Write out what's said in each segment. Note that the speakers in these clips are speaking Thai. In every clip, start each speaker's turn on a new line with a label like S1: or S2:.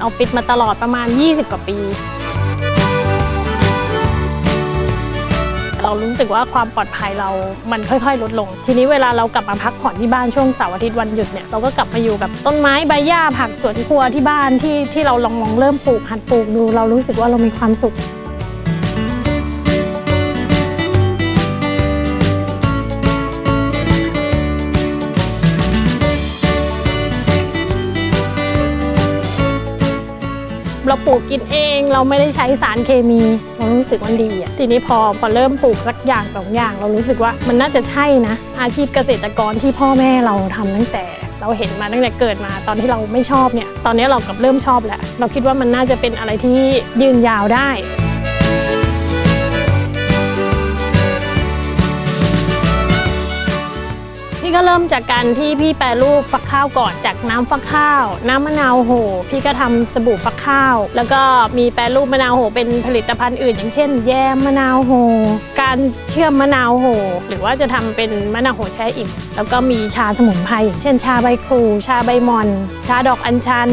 S1: ออฟฟิศมาตลอดประมาณ 20 กว่าปี เรารู้สึกว่าความปลอดภัยเรามันค่อยๆ ลดลง ทีนี้เวลาเรากลับมาพักผ่อนที่บ้านช่วงเสาร์อาทิตย์วันหยุดเนี่ยเราก็กลับมาอยู่กับต้นไม้ใบหญ้าผักสวนครัวที่บ้านที่ที่เราลองลองเริ่มปลูกหัดปลูกดู เรารู้สึกว่าเรามีความสุข เราปลูกกินเอง เราไม่ได้ใช้สารเคมี เรารู้สึกมันดีอะทีนี้พอพอเริ่มปลูกสักอย่างสองอย่าง เรารู้สึกว่ามันน่าจะใช่นะ อาชีพเกษตรกรที่พ่อแม่เราทำตั้งแต่เราเห็นมาตั้งแต่เกิดมาตอนที่เราไม่ชอบเนี่ย ตอนนี้เรากลับเริ่มชอบแล้ว เราคิดว่ามันน่าจะเป็นอะไรที่ยืนยาวได้ ก็เริ่มจากการที่พี่แปรรูปฟักข้าวก่อนจากน้ำฟักข้าว น้ำมะนาวโห พี่ก็ทำสบู่ฟักข้าว แล้วก็มีแปรรูปมะนาวโหเป็นผลิตภัณฑ์อื่น อย่างเช่น แยมมะนาวโห การเชื่อมมะนาวโห หรือว่าจะทำเป็นมะนาวโหแช่อิ่มแล้วก็มีชาสมุนไพรอย่างเช่น ชาใบครูชาใบมอน ชาดอกอัญชัน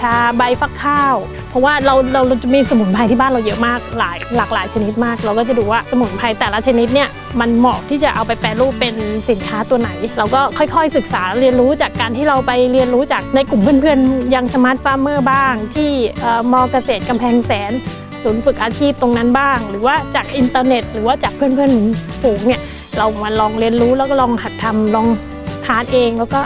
S1: ชาใบฟักข้าว เพราะว่าเราเราจะมีสมุนไพรที่บ้านเราเยอะมากหลายหลากหลายชนิดมาก เราก็จะดูว่าสมุนไพรแต่ละชนิดเนี่ยมันเหมาะที่จะเอาไปแปรรูปเป็นสินค้าตัวไหน เราก็ค่อยๆศึกษาเรียนรู้จากการที่เราไปเรียนรู้จากในกลุ่มเพื่อนๆยังสมาร์ทฟาร์มเมอร์บ้าง ที่มอเกษตรกำแพงแสนศูนย์ฝึกอาชีพตรงนั้นบ้าง หรือว่าจากอินเทอร์เน็ต หรือว่าจากเพื่อนๆฝูงเนี่ยเรามาลองเรียนรู้แล้วก็ลองหัดทำลองทานเองแล้วก็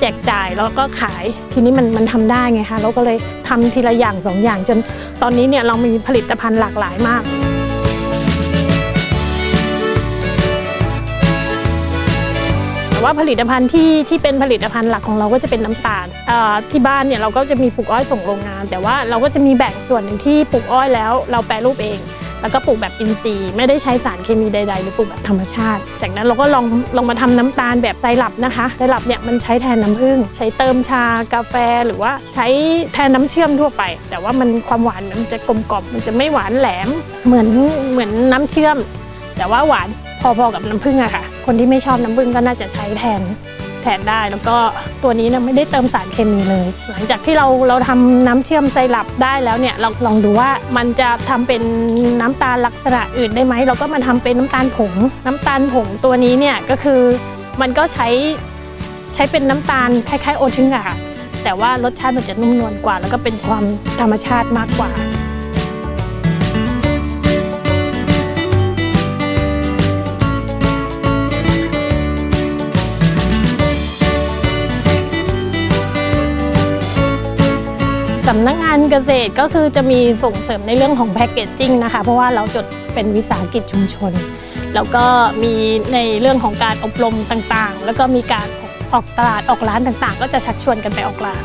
S1: แจกจ่ายแล้วก็ขายทีนี้มันมันทำได้ไงคะเราก็เลยทำทีละอย่างสองอย่างจนตอนนี้เนี่ยเรามีผลิตภัณฑ์หลากหลายมากแต่ว่าผลิตภัณฑ์ที่ที่เป็นผลิตภัณฑ์หลักของเราก็จะเป็นน้ำตาลที่บ้านเนี่ยเราก็จะมีปลูกอ้อยส่งโรงงาน แต่ว่าเราก็จะมีแบ่งส่วนหนึ่งที่ปลูกอ้อยแล้ว เราแปรรูปเอง แล้วก็ปลูกแบบอินทรีย์ ไม่ได้ใช้สารเคมีใดๆหรือปลูกแบบธรรมชาติ จากนั้นเราก็ลองลองมาทำน้ำตาลแบบไซรัปนะคะไซรัปเนี่ยมันใช้แทนน้ำผึ้งใช้เติมชากาแฟหรือว่าใช้แทนน้ำเชื่อมทั่วไป แต่ว่ามันความหวานมันจะกลมกล่อมมันจะไม่หวานแหลมเหมือนเหมือนน้ำเชื่อม แต่ว่าหวานพอๆกับน้ำผึ้งอะค่ะ คนที่ไม่ชอบน้ำผึ้งก็น่าจะใช้แทน แทนได้ แล้วก็ตัวนี้เนี่ยไม่ได้เติมสารเคมีเลย หลังจากที่เราเราทำน้ำเชื่อมไซรัปได้แล้วเนี่ยเราลองดูว่ามันจะทำเป็นน้ำตาลลักษณะอื่นได้ไหมเราก็มาทำเป็นน้ำตาลผง น้ำตาลผงตัวนี้เนี่ยก็คือมันก็ใช้ใช้เป็นน้ำตาลคล้ายๆโอทึงอะค่ะแต่ว่ารสชาติมันจะนุ่มนวลกว่า แล้วก็เป็นความธรรมชาติมากกว่า สำนักงานเกษตรก็คือจะมีส่งเสริมในเรื่องของแพ c เกจจิ้งนะคะ เพราะว่าเราจดเป็นวิสาหกิจชุมชน แล้วก็มีในเรื่องของการอบรมต่างๆ แล้วก็มีการออกตลาดออกร้านต่างๆ ก็จะชักชวนกันไปออกร้าน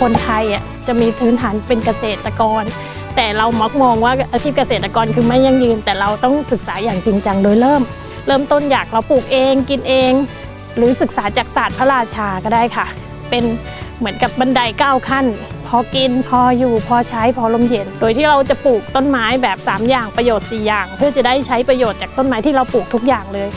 S1: คนไทยอะจะมีพื้นฐานเป็นเกษตรกร แต่เรามักมองว่าอาชีพเกษตรกรคือไม่ยั่งยืน แต่เราต้องศึกษาอย่างจริงจังโดยเริ่ม เริ่มต้นอยากเราปลูกเองกินเอง หรือศึกษาจากศาสตร์พระราชาก็ได้ค่ะ เป็นเหมือนกับบันไดก้าวขั้น พอกินพออยู่พอใช้พอลมเย็น โดยที่เราจะปลูกต้นไม้แบบ 3 อย่างประโยชน์ 4 อย่าง เพื่อจะได้ใช้ประโยชน์จากต้นไม้ที่เราปลูกทุกอย่างเลย